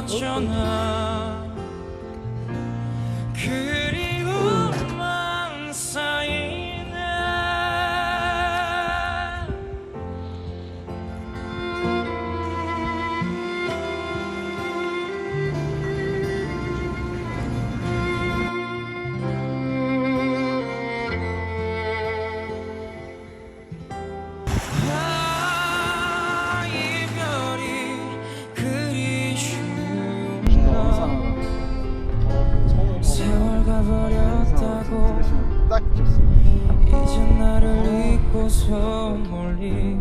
어쩌나 그 버렸다고 딱 좋습니다. 이제 나를 잊고서 멀리